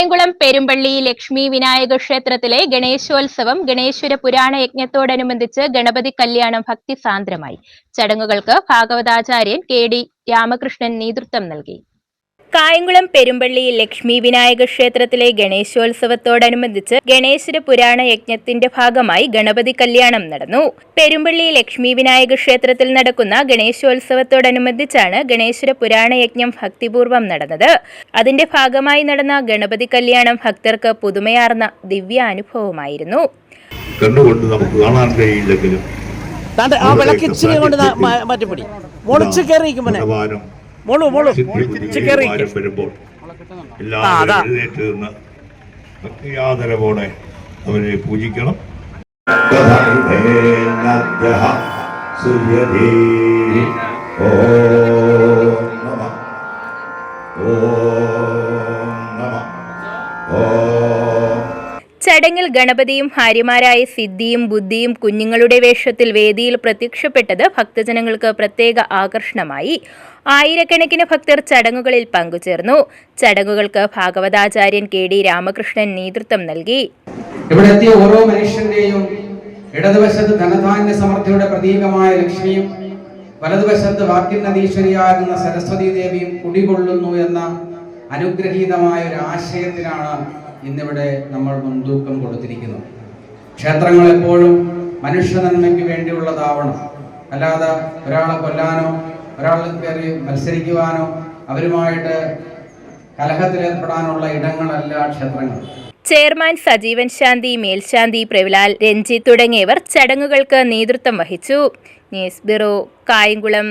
കായംകുളം പെരുമ്പള്ളി ലക്ഷ്മി വിനായക ക്ഷേത്രത്തിലെ ഗണേശോത്സവം ഗണേശ്വര പുരാണ യജ്ഞത്തോടനുബന്ധിച്ച് ഗണപതി കല്യാണം ഭക്തിസാന്ദ്രമായി ചടങ്ങുകൾക്ക് ഭാഗവതാചാര്യൻ കെ ഡി രാമകൃഷ്ണൻ നേതൃത്വം നൽകി. കായംകുളം പെരുമ്പള്ളി ലക്ഷ്മി വിനായക ക്ഷേത്രത്തിലെ ഗണേശോത്സവത്തോടനുബന്ധിച്ച് ഗണേശര പുരാണ യജ്ഞത്തിന്റെ ഭാഗമായി ഗണപതി കല്യാണം നടന്നു. പെരുമ്പള്ളി ലക്ഷ്മി വിനായക ക്ഷേത്രത്തിൽ നടക്കുന്ന ഗണേശോത്സവത്തോടനുബന്ധിച്ചാണ് ഗണേശര പുരാണ യജ്ഞം ഭക്തിപൂർവം നടന്നത്. അതിന്റെ ഭാഗമായി നടന്ന ഗണപതി കല്യാണം ഭക്തർക്ക് പുതുമയാർന്ന ദിവ്യാനുഭവമായിരുന്നു. കണ്ടുകൊണ്ട് നമുക്ക് കാണാൻ കഴിയില്ലെങ്കിലും താണ്ടെ ആ കൊണ്ട് മാറ്റിപ്പിടി. മോളിച്ച് മോളു മോളു. കയറിയിരിക്കും വരുമ്പോൾ എല്ലാവരും അതാ. എഴുന്നേറ്റ് നിന്ന് ഭക്തിയാദരവോടെ അവരെ പൂജിക്കണം. ചടങ്ങിൽ ഗണപതിയും ഭാര്യമാരായ സിദ്ധിയും ബുദ്ധിയും കുഞ്ഞുങ്ങളുടെ വേഷത്തിൽ വേദിയിൽ പ്രത്യക്ഷപ്പെട്ടത് ഭക്തജനങ്ങൾക്ക് പ്രത്യേക ആകർഷണമായി. ആയിരക്കണക്കിന് ഭക്തർ ചടങ്ങുകളിൽ പങ്കുചേർന്നു. ചടങ്ങുകൾക്ക് ഭാഗവതാചാര്യൻ കെ ഡി രാമകൃഷ്ണൻ നേതൃത്വം നൽകി. ഇവിടെ എത്തിയ ഓരോ മനുഷ്യന്റെയും ഇടതുവശത്ത് ധനധാന്യ സമൃദ്ധിയുടെ പ്രതീകമായ ലക്ഷ്മിയും വലതുവശത്ത് വാക്യനദീശ്വരിയാകുന്ന സരസ്വതി ദേവിയും കുടികൊള്ളുന്നു എന്ന അനുഗ്രഹീതമായ ഒരു ആശയത്തിനാണ് ഇന്നിവിടെ നമ്മൾ മുൻതൂക്കം കൊടുത്തിരിക്കുന്നു. ക്ഷേത്രങ്ങൾ എപ്പോഴും മനുഷ്യ നന്മയ്ക്ക് വേണ്ടിയുള്ളതാവണം. അല്ലാതെ ഒരാളെ കൊല്ലാനോ ഒരാളെ കയറി മത്സരിക്കുവാനോ അവരുമായിട്ട് കലഹത്തിലേർപ്പെടാനുള്ള ഇടങ്ങളല്ല ക്ഷേത്രങ്ങൾ. ചെയർമാൻ സജീവൻ ശാന്തി മേൽശാന്തി പ്രവിലാൽ രഞ്ജിത്ത് തുടങ്ങിയവർ ചടങ്ങുകൾക്ക് നേതൃത്വം വഹിച്ചു. News bureau Kayamkulam.